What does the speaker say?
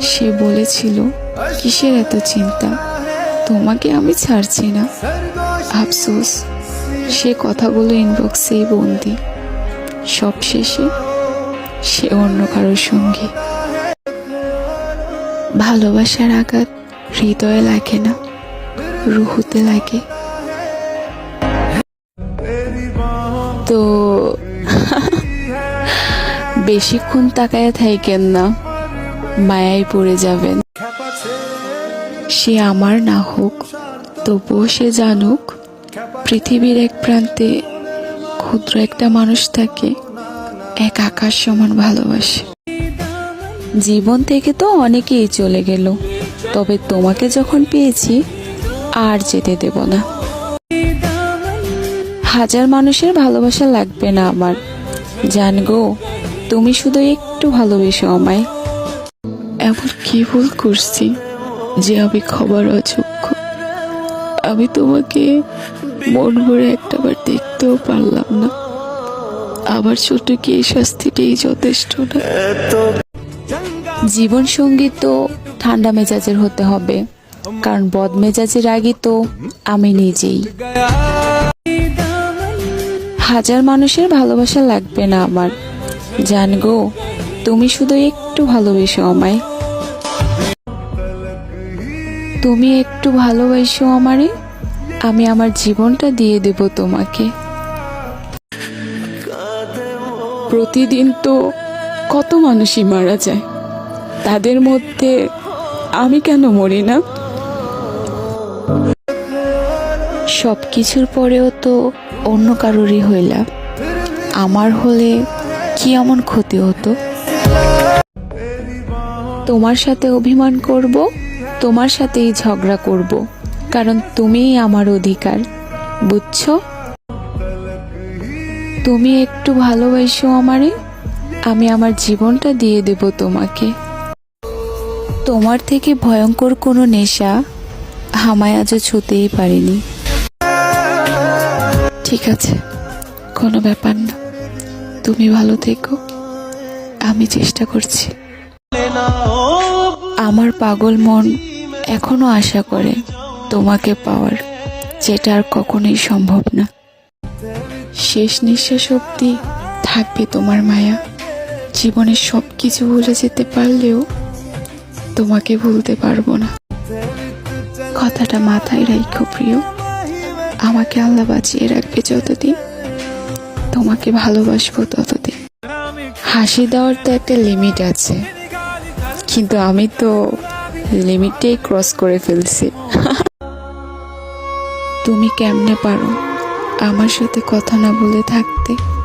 সে বলেছিল, কিসের এত চিন্তা? তোমাকে আমি ছাড়ছি না। আফসোস, সে কথাগুলো ইনবক্সেই বন্দি। সব শেষে সে অন্য কারোর সঙ্গী। ভালোবাসার আঘাত হৃদয়ে লাগে না, রুহুতে লাগে। তো, বেশিক্ষণ তাকায় থাকেন না। মায়ায় পড়ে যাবেন। সে আমার না হোক, তবুও সে জানুক, পৃথিবীর এক প্রান্তে ক্ষুদ্র একটা মানুষ থাকে এক আকাশ সমান ভালোবাসে। জীবন থেকে তো অনেকেই চলে গেল, তবে তোমাকে যখন পেয়েছি, আর যেতে দেব না। হাজার মানুষের ভালোবাসা লাগবে না আমার। জান গো, তুমি শুধু একটু ভালোবেসো আমায়। এমন কি ভুল করছি যে আমি খবর অযোগ্য? আমি তোমাকে মন ভরে একটাবার দেখতেও পারলাম না। আমার ছোট কি এই শাস্তিটাই যথেষ্ট না? জীবন সঙ্গী তো ঠান্ডা মেজাজের হতে হবে, কারণ বদ মেজাজের আগে তো আমি নিজেই। হাজার মানুষের ভালোবাসা লাগবে না আমার। জান গো, তুমি শুধু একটু ভালোবেসো আমায়। তুমি একটু ভালোবাসো আমারে, আমি আমার জীবনটা দিয়ে দেব তোমাকে। প্রতিদিন তো কত মানুষই মারা যায়। তাদের মধ্যে আমি কেন মরি না? সব কিছুর পরেও তো অন্য কারোরই হইলা। আমার হলে কি এমন ক্ষতি হতো? তোমার সাথে অভিমান করব? তোমার সাথেই ঝগড়া করব, কারণ তুমিই আমার অধিকার, বুঝছ? তুমি একটু ভালোবাসো আমারে, আমি আমার জীবনটা দিয়ে দেব তোমাকে। তোমার থেকে ভয়ঙ্কর কোনো নেশা আমায় আজও ছুতেই পারিনি। ঠিক আছে, কোনো ব্যাপার না। তুমি ভালো থেকো, আমি চেষ্টা করছি। আমার পাগল মন এখনও আশা করে তোমাকে পাওয়ার, যেটা আর কখনোই সম্ভব না। শেষ নিঃশ্বাস অব্দি থাকবে তোমার মায়া। জীবনের সব কিছু ভুলে যেতে পারলেও তোমাকে ভুলতে পারব না। কথাটা মাথায় রাখো প্রিয়। আমাকে আল্লাহ বাঁচিয়ে রাখবে যতদিন। তোমাকে ভালোবাসবো ততদিন। হাসি দেওয়ার তো একটা লিমিট আছে। কিন্তু আমি তো লিমিটটাই ক্রস করে ফেলছি। তুমি কেমনে পারো আমার সাথে কথা না বলে থাকতে?